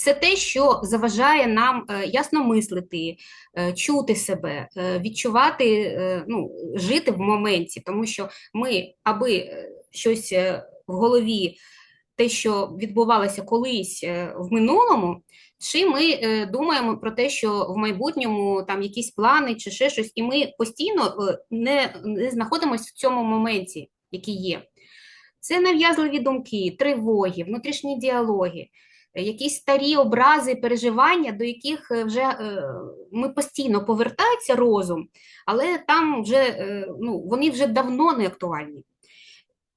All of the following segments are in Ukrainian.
Це те, що заважає нам е, ясно мислити, е, чути себе, е, відчувати, ну, жити в моменті, тому що ми, аби щось в голові, те, що відбувалося колись в минулому, чи ми думаємо про те, що в майбутньому там якісь плани чи ще щось, і ми постійно не, не знаходимося в цьому моменті, який є. Це нав'язливі думки, тривоги, внутрішні діалоги, якісь старі образи, переживання, до яких е, вже е, ми постійно повертається розум, але там вже е, ну, вони вже давно не актуальні.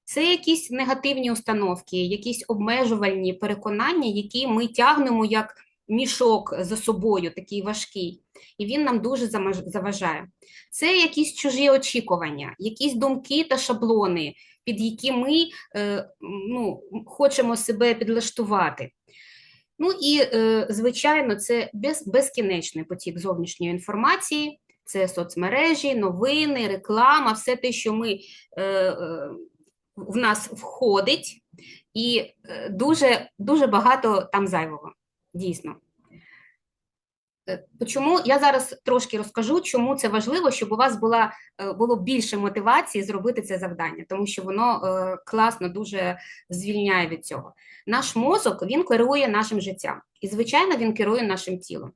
Це якісь негативні установки, якісь обмежувальні переконання, які ми тягнемо як мішок за собою, такий важкий, і він нам дуже заважає. Це якісь чужі очікування, якісь думки та шаблони, під які ми е, ну, хочемо себе підлаштувати. Ну і, е, звичайно, це без, безкінечний потік зовнішньої інформації, це соцмережі, новини, реклама, все те, що ми, е, в нас входить, і дуже, дуже багато там зайвого, дійсно. Е, Чому я зараз трошки розкажу, чому це важливо, щоб у вас була е, було більше мотивації зробити це завдання, тому що воно е, класно дуже звільняє від цього. Наш мозок він керує нашим життям, і звичайно, він керує нашим тілом.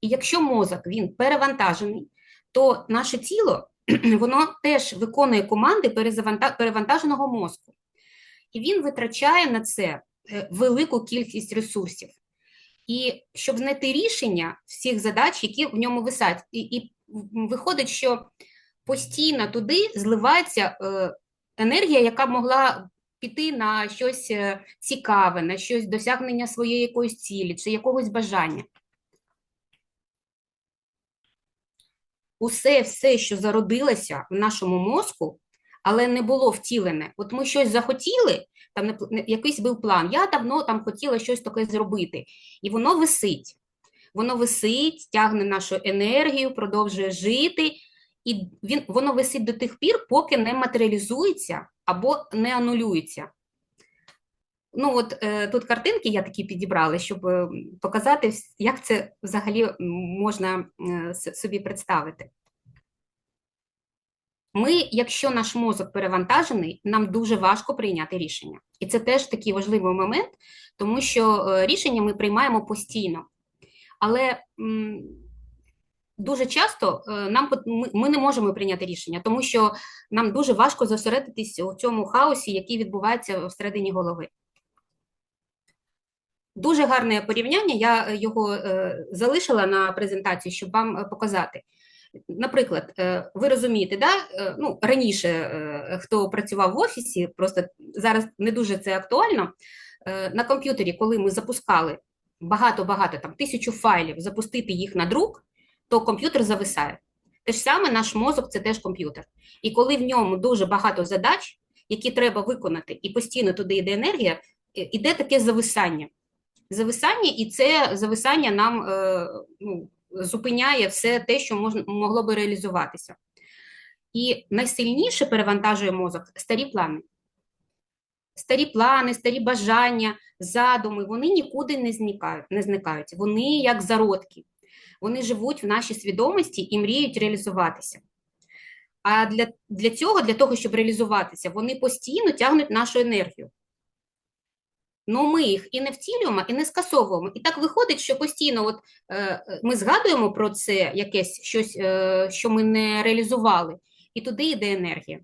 І якщо мозок він перевантажений, то наше тіло воно теж виконує команди перевантаженого мозку, і він витрачає на це велику кількість ресурсів. І щоб знайти рішення всіх задач, які в ньому висять, і, і виходить, що постійно туди зливається е, енергія, яка могла піти на щось е, цікаве, на щось досягнення своєї якоїсь цілі чи якогось бажання. Усе, все, що зародилося в нашому мозку, але не було втілене. От ми щось захотіли, там якийсь був план. Я давно там хотіла щось таке зробити, і воно висить. Воно висить, тягне нашу енергію, продовжує жити, і він, воно висить до тих пір, поки не матеріалізується або не анулюється. Ну, от е, тут картинки я такі підібрала, щоб е, показати, як це взагалі можна е, собі представити. Ми, якщо наш мозок перевантажений, нам дуже важко прийняти рішення. І це теж такий важливий момент, тому що е, рішення ми приймаємо постійно. Але дуже часто е, нам ми, не можемо прийняти рішення, тому що нам дуже важко зосередитись у цьому хаосі, який відбувається всередині голови. Дуже гарне порівняння, я е, його залишила на презентації, щоб вам показати. Наприклад, е, ви розумієте, да? е, ну, раніше, е, хто працював в офісі, просто зараз не дуже це актуально. На комп'ютері, коли ми запускали багато-багато, там тисячу файлів, запустити їх на друк, то комп'ютер зависає. Те ж саме наш мозок це теж комп'ютер. І коли в ньому дуже багато задач, які треба виконати, і постійно туди йде енергія, іде таке зависання. Зависання, і це зависання нам ну, зупиняє все те, що можна, могло би реалізуватися. І найсильніше перевантажує мозок старі плани. Старі плани, старі бажання, задуми, вони нікуди не зникають, не зникають. Вони як зародки. Вони живуть в нашій свідомості і мріють реалізуватися. А для, для цього, для того, щоб реалізуватися, вони постійно тягнуть нашу енергію. Ну, ми їх і не втілюємо, і не скасовуємо. І так виходить, що постійно от, е, ми згадуємо про це якесь щось, е, що ми не реалізували, і туди йде енергія.